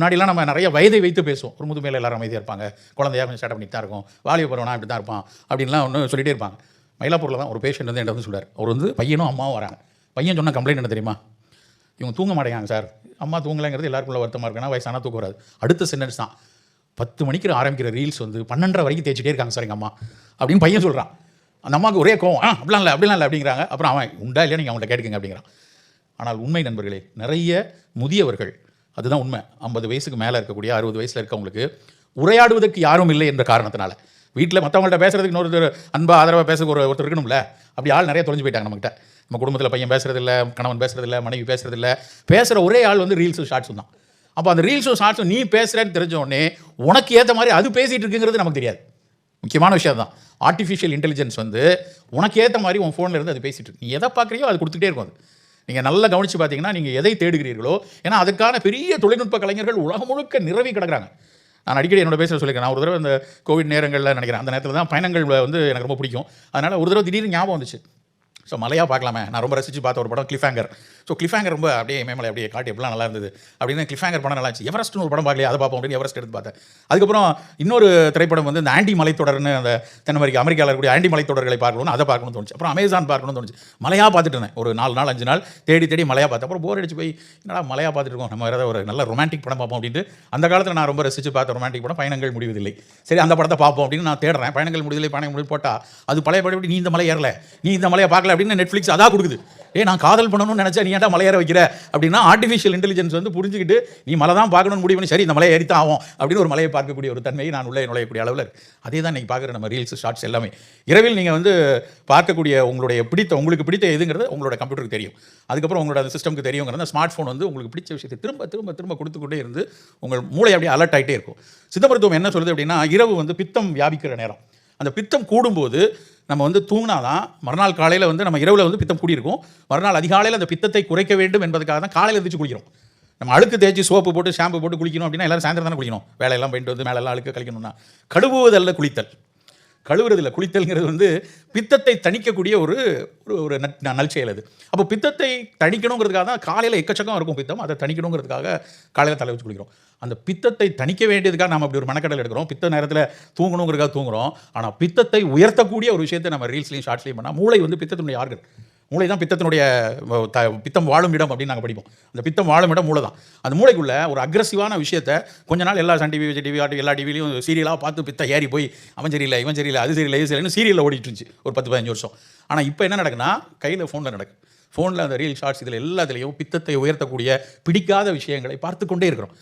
முன்னாடிலாம் நம்ம நிறைய வயதை வைத்து பேசுவோம். ஒரு முதுமையில் எல்லாரும் அமைதியாக இருப்பாங்க. குழந்தையாக கொஞ்சம் ஸ்டார்ட் பண்ணிட்டு தான் இருக்கும். வாலிப பருவனா இப்படி தான் இருப்பான். அப்படின்லாம் ஒன்று சொல்லிட்டே இருப்பாங்க. மயிலாப்பூரில் தான் ஒரு பேஷண்ட் வந்து என்கிட்ட வந்து சொல்கிறார் அவர் வந்து பையனும் அம்மாவும் வராங்க. பையன் சொன்ன கம்ப்ளைண்ட் என்ன தெரியுமா? இவங்க தூங்க மாட்டேங்காங்க சார் அம்மா தூங்கலைங்கிறது எல்லாருக்குள்ள வருத்தமாக இருக்குன்னா வயசானா தூக்க வராது. அடுத்த சென்டென்ஸ் தான். பத்து மணிக்கு ஆரம்பிக்கிற ரீல்ஸ் வந்து பன்னெண்டரை வரைக்கும் தேய்ச்சிட்டே இருக்காங்க சார் எங்கள் அம்மா. அப்படின்னு பையன் சொல்கிறான் அந்த அம்மாவுக்கு ஒரே கோவம். ஆ அப்படிலாம் இல்லை அப்படிலாம் இல்லை அப்படிங்கிறாங்க. அப்புறம் அவன் உண்டா இல்லையா? நீங்கள் அவங்கள்ட்ட கேட்டுக்கங்க அப்படிங்கிறான். ஆனால் உண்மை நண்பர்களே நிறைய முதியவர்கள் அதுதான் உண்மை. ஐம்பது வயசுக்கு மேலே இருக்கக்கூடிய அறுபது வயசில் இருக்கவங்களுக்கு உரையாடுவதற்கு யாரும் இல்லை என்ற காரணத்தினால. வீட்டில் மற்றவங்கள்ட்ட பேசுறதுக்கு இன்னொருத்தர் அன்பா ஆதரவாக பேசுறதுக்கு ஒரு ஒருத்தர் இருக்கணும்ல அப்படி ஆள் நிறைய தொலைஞ்சு போயிட்டாங்க நம்மகிட்ட. நம்ம குடும்பத்தில் பையன் பேசுறதில்ல கணவன் பேசுறதில்ல மனைவி பேசுறதில்ல பேசுகிற ஒரே ஆள் வந்து ரீல்ஸும் ஷார்ட்ஸும் தான். அப்போ அந்த ரீல்ஸும் ஷார்ட்ஸும் நீ பேசுகிறேன்னு தெரிஞ்சோடனே உனக்கு ஏற்ற மாதிரி அது பேசிகிட்டு இருக்குங்கிறது நமக்கு தெரியாது. முக்கியமான விஷயம் தான் ஆர்டிஃபிஷியல் இன்டெலிஜென்ஸ் வந்து உனக்கு ஏற்ற மாதிரி உன் ஃபோனில் இருந்து அது பேசிட்டு இருக்கு. நீ எதை பார்க்குறியோ அது கொடுத்துட்டே இருக்கும் அது. நீங்கள் நல்லா கவனித்து பார்த்தீங்கன்னா நீங்கள் எதை தேடுகிறீர்களோ ஏன்னா அதுக்கான பெரிய தொழில்நுட்ப கலைஞர்கள் உலகம் முழுக்க நிறவி கிடக்குறாங்க. நான் அடிக்கடி என்னோட பேசுகிற சொல்லியிருக்கேன். நான் ஒரு தடவை இந்த கோவிட் நேரங்களில் நினைக்கிறேன். அந்த நேரத்தில் தான் பயணங்கள் வந்து எனக்கு ரொம்ப பிடிக்கும். அதனால் ஒரு தடவை திடீர்னு ஞாபகம் வந்துச்சு. ஸோ மலையாக பார்க்கலாமே. நான் ரொம்ப ரசித்து பார்த்த ஒரு படம் கிளிஃபேங்கர் ஸோ கிளிஃபேங்கர் ரொம்ப அப்படியே மேமலை அப்படியே காட்டி எப்படிலாம் நல்லா இருந்தது அப்படின்னு கிளிஃபேங்கர் படம் நல்லா இருந்துச்சு. எவரெஸ்ட்னு ஒரு படம் பார்க்கலையே அதை பார்ப்போம் அப்படின்னு எவரெஸ்ட் எடுத்து பார்த்தேன். அதுக்கப்புறம் இன்னொரு திரைப்படம் வந்து இந்த ஆண்டி மலைத்தொடர்னு அந்த தென் அமெரிக்கா அமெரிக்காவில் இருக்கக்கூடிய ஆண்டி மலைத்தொடர்களை பார்க்கணும்னு அதை பார்க்கணும்னு தோணுச்சு. அப்புறம் அமேசான் பார்க்கணும்னு தோணுச்சு. மலையாக பார்த்துட்டு இருந்தேன். ஒரு நாலு நாள் அஞ்சு நாள் தேடி தேடி மலையாக பார்த்தேன். அப்புறம் போர் அடிச்சு போய் என்னடா மலையாக பார்த்துட்டு இருக்கோம்? நம்ம வேறு ஒரு நல்ல ரொமான்டிக் படம் பார்ப்போம் அப்படின்ட்டு அந்த காலத்தில் நான் ரொம்ப ரசித்து பார்த்த ரொமான்டிக் படம் பயணங்கள் முடிவதில்லை. சரி அந்த படத்தை பார்ப்போம் அப்படின்னு நான் தேடுறேன். பயணங்கள் முடிவதில்லை பயணங்கள் முடிவு போட்டால் அது பழைய படம் நீ இந்த மலை ஏறல. நீ இந்த மலையை பார்க்கல அப்படின்னு நெட்ஃப்ளிக்ஸ் அதான் கொடுக்குது. ஏ நான் காதல் பண்ணணும்னு நினச்சா நீ ஏன்டா மலை ஏற வைக்கிற? அப்படின்னா ஆர்டிஃபிஷியல் இன்டெலிஜென்ஸ் வந்து புரிஞ்சுக்கிட்டு நீ மலை தான் பார்க்கணும்னு முடிவு பண்ணி சரி இந்த மலையை ஏறித்தான் ஆகும் அப்படின்னு ஒரு மலையை பார்க்கக்கூடிய ஒரு தன்மையை நான் உள்ளே நுழையக்கூடிய அளவில் அதே தான் நீங்கள் பார்க்குற நம்ம ரீல்ஸ் ஷார்ட்ஸ் எல்லாமே. இரவில் நீங்கள் வந்து பார்க்கக்கூடிய உங்களுடைய பிடித்த உங்களுக்கு பிடித்த எதுங்கிறது உங்களோட கம்ப்யூட்டருக்கு தெரியும். அதுக்கப்புறம் உங்களோட சிஸ்டம்க்கு தெரியுங்கிறது ஸ்மார்ட் ஃபோன் வந்து உங்களுக்கு பிடிச்ச விஷயத்தை திரும்ப திரும்ப திரும்ப கொடுத்துக்கிட்டே இருந்து உங்கள் மூளை அப்படியே அலர்ட் ஆகிட்டே இருக்கும். சித்த மருத்துவம் என்ன சொல்லுது அப்படின்னா இரவு வந்து பித்தம் வியாபிக்கிற நேரம். அந்த பித்தம் கூடும்போது நம்ம வந்து தூங்கினாதான் மறுநாள் காலையில் வந்து நம்ம இரவில் வந்து பித்தம் கூடியிருக்கும். மறுநாள் அதிகாலையில் அந்த பித்தத்தை குறைக்க வேண்டும் என்பதுக்காக தான் காலையில் எந்திரிச்சு குளிக்கிறோம். நம்ம அழுக்கு தேய்ச்சி சோப்பு போட்டு ஷாம்பு போட்டு குளிக்கணும் அப்படின்னா எல்லாரும் சாயந்தரம் தானே குளிக்கணும். வேலையெல்லாம் போயிட்டு வந்து மேலெல்லாம் அழுக்கு கழிக்கணும்னா. கழுவுவதல்ல குளித்தல். கழுவுறதில்ல குளித்தல்ங்கிறது வந்து பித்தத்தை தணிக்கக்கூடிய ஒரு ஒரு ஒரு நட்- நல்செயல் அது. அப்போ பித்தத்தை தணிக்கணுங்கிறதுக்காக தான் காலையில் எக்கச்சக்கம் இருக்கும் பித்தம். அதை தணிக்கணுங்கிறதுக்காக காலையில் தலை வச்சு குளிக்கிறோம். அந்த பித்தத்தை தணிக்க வேண்டியதுக்காக நம்ம அப்படி ஒரு மனக்கடல் எடுக்கிறோம். பித்த நேரத்தில் தூங்கணுங்கிறதுக்காக தூங்குறோம். ஆனால் பித்தத்தை உயர்த்தக்கூடிய ஒரு விஷயத்தை நம்ம ரீல்ஸ்லையும் ஷார்ட்ஸ்லையும் பண்ணால் மூளை வந்து பித்தத்தினுடைய ஆர்கன் மூளை தான் பித்தத்தினுடைய த பித்தம் வாழும் இடம் அப்படின்னு நாங்கள் படிப்போம். அந்த பித்தம் வாழும் இடம் மூளை தான் அந்த மூளைக்குள்ளே ஒரு அக்ரஸிவான விஷயத்தை கொஞ்ச நாள் எல்லா சன் டிவி விஜய் டிவி ஆட்டி எல்லா டிவிலையும் சீரியலாக பார்த்து பித்த ஏறி போய் அவன் சரியில்லை இவன் சரியில்லை அது சரியில்லை இது சரியில்லைன்னு சீரியலில் ஓடிட்டு இருந்துச்சு ஒரு பத்து பதினஞ்சு வருஷம். ஆனால் இப்போ என்ன நடக்குன்னா கையில் ஃபோனில் நடக்கு. ஃபோனில் அந்த ரீல் ஷார்ட்ஸ் இதில் எல்லாத்துலேயும் பித்தத்தை உயர்த்தக்கூடிய பிடிக்காத விஷயங்களை பார்த்து கொண்டே இருக்கிறோம்.